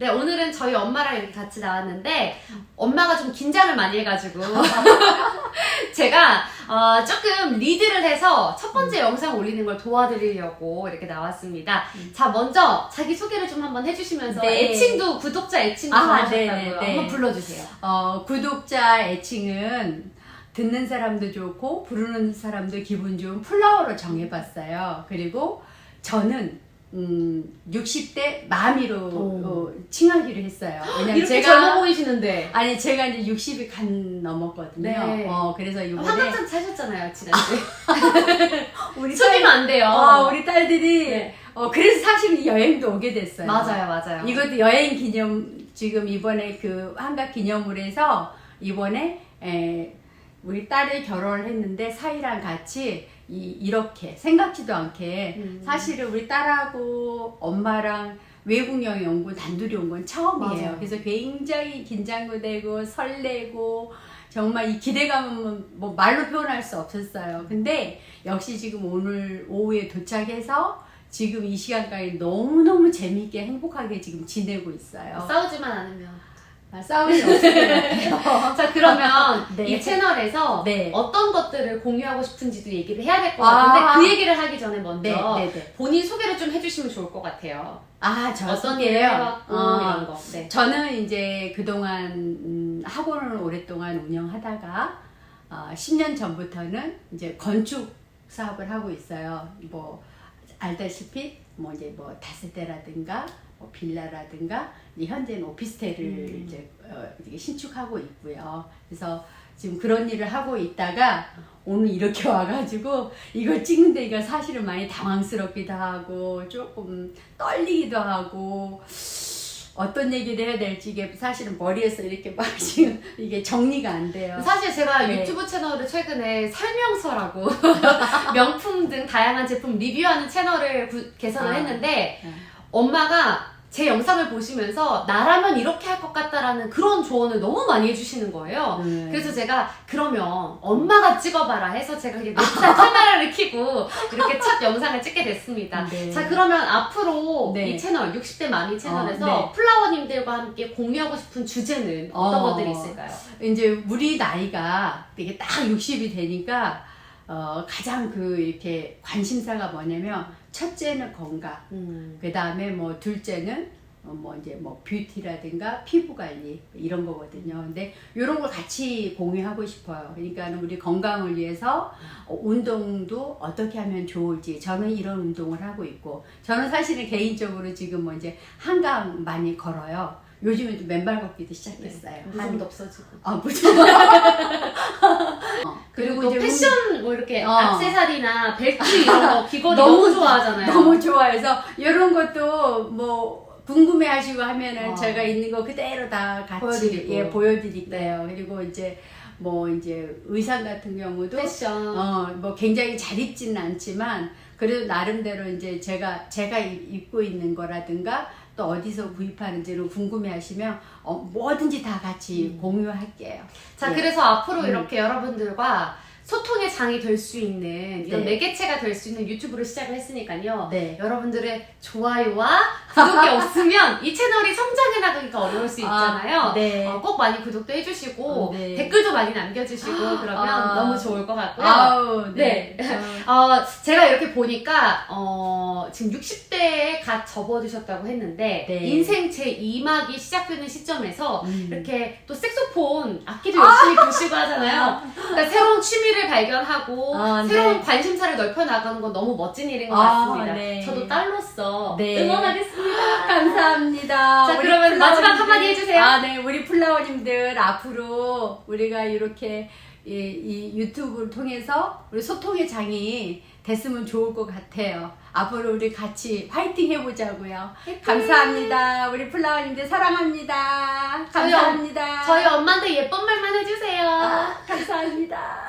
네, 오늘은 저희 엄마랑 이렇게 같이 나왔는데, 엄마가 좀 긴장을 많이 해가지고, 제가, 어, 조금 리드를 해서 첫 번째 영상 올리는 걸 도와드리려고 이렇게 나왔습니다. 음. 자, 먼저 자기 소개를 좀 한번 해주시면서, 네. 애칭도, 구독자 애칭도 아, 정하셨다고요. 네, 네, 네. 한번 불러주세요. 어, 구독자 애칭은 듣는 사람도 좋고 부르는 사람도 기분 좋은 플라워로 정해봤어요. 그리고 저는 음, 60대 마미로 오. 어, 칭하기로 했어요. 왜냐면 이렇게 제가 젊어 보이시는데. 아니 제가 이제 60이 간 넘었거든요. 네. 어, 그래서 이번에 한강장 사셨잖아요, 지난주에. 우리 속이면 안 돼요. 어, 우리 딸들이 네. 어, 그래서 사실 여행도 오게 됐어요. 맞아요, 맞아요. 이것도 여행 기념 지금 이번에 그 한각 기념물에서 이번에 에, 우리 딸이 결혼을 했는데 사이랑 같이 이, 이 렇게 생각지도 않게 음. 사실은 우리 딸하고 엄마랑 외국 여행 온건 단둘이 온 건 처음이에요. 맞아요. 그래서 굉장히 긴장도 되고 설레고 정말 이 기대감은 뭐 말로 표현할 수 없었어요. 근데 역시 지금 오늘 오후에 도착해서 지금 이 시간까지 너무너무 재밌게 행복하게 지금 지내고 있어요. 싸우지만 않으면. 아, 싸움이 없을 것 같아요. 자 그러면 네. 이 채널에서 네. 어떤 것들을 공유하고 싶은지도 얘기를 해야 될 것 같은데 아. 그 얘기를 하기 전에 먼저 네, 네, 네. 본인 소개를 좀 해주시면 좋을 것 같아요. 아, 저 어떤? 일을 해왔고 어. 이런 거. 네. 저는 이제 그동안 음, 학원을 오랫동안 운영하다가 어, 10년 전부터는 이제 건축 사업을 하고 있어요. 뭐 알다시피 뭐 이제 뭐 다세대라든가 뭐 빌라라든가 이제 현재는 오피스텔을 음. 이제 어, 신축하고 있고요. 그래서 지금 그런 일을 하고 있다가 오늘 이렇게 와가지고 이걸 찍는데 이거 사실은 많이 당황스럽기도 하고 조금 떨리기도 하고 어떤 얘기를 해야 될지 이게 사실은 머리에서 이렇게 막 지금 이게 정리가 안 돼요. 사실 제가 네. 유튜브 채널을 최근에 설명서라고 다양한 제품 리뷰하는 채널을 구- 개설을 아. 했는데 네. 엄마가 제 영상을 보시면서 나라면 이렇게 할 것 같다라는 그런 조언을 너무 많이 해주시는 거예요. 네. 그래서 제가 그러면 엄마가 찍어봐라 해서 제가 이렇게 넷살 카메라를 켜고 이렇게 첫 영상을 찍게 됐습니다. 네. 자 그러면 앞으로 네. 이 채널 60대 마미 채널에서 어, 네. 플라워님들과 함께 공유하고 싶은 주제는 어떤 어. 것들이 있을까요? 이제 우리 나이가 되게 딱 60이 되니까 어, 가장 그 이렇게 관심사가 뭐냐면 첫째는 건강, 음. 그 다음에 뭐 둘째는 어, 뭐 이제 뭐 뷰티라든가 피부 관리 이런 거거든요. 근데 이런 걸 같이 공유하고 싶어요. 그러니까 우리 건강을 위해서 어, 운동도 어떻게 하면 좋을지 저는 이런 운동을 하고 있고 저는 사실은 개인적으로 지금 뭐 이제 한강 많이 걸어요. 요즘에 또 맨발 걷기도 시작했어요. 네. 무좀도 없어지고. 아 무좀 그리고, 그리고 이제 패션 뭐 이렇게 어. 악세사리나 벨트 이런 거 귀걸이 너무 너무, 좋아하잖아요. 너무 좋아해서 이런 것도 뭐 궁금해 하시고 하면은 어. 제가 있는 거 그대로 다 같이 보여드리고. 예 보여드릴게요. 그리고 이제 뭐 이제 의상 같은 경우도 패션. 어 뭐 굉장히 잘 입지는 않지만 그래도 나름대로 이제 제가 제가 입- 입고 있는 거라든가 또 어디서 구입하는지를 궁금해하시면 어, 뭐든지 다 같이 공유할게요. 자, 예. 그래서 앞으로 음. 이렇게 여러분들과 소통의 장이 될 수 있는 이런 네. 매개체가 될 수 있는 유튜브를 시작을 했으니까요. 네. 여러분들의 좋아요와 구독이 없으면 이 채널 나가기가 어려울 수 있잖아요. 아, 네. 어, 꼭 많이 구독도 해주시고 어, 네. 댓글도 많이 남겨주시고 그러면 아. 너무 좋을 것 같고요. 아우 네. 네. 어, 어, 제가 이렇게 보니까, 어, 지금 60대에 갓 접어드셨다고 했는데, 네. 인생 제 2막이 시작되는 시점에서, 음. 이렇게 또 색소폰 악기도 열심히 부시고 하잖아요. 그러니까 새로운 취미를 발견하고, 아, 새로운 네. 관심사를 넓혀 나가는 건 너무 멋진 일인 것 아, 같습니다. 네. 저도 딸로서 네. 응원하겠습니다. 감사합니다. 자, 그러면 마지막 플라워님들- 한마디 해주세요. 아, 네. 우리 플라워님들 앞으로 우리가 이렇게 이, 이 유튜브를 통해서 우리 소통의 장이 됐으면 좋을 것 같아요. 앞으로 우리 같이 화이팅 해보자고요. 감사합니다. 우리 플라워님들 사랑합니다. 저희 감사합니다. 저희 엄마한테 예쁜 말만 해주세요. 아, 감사합니다.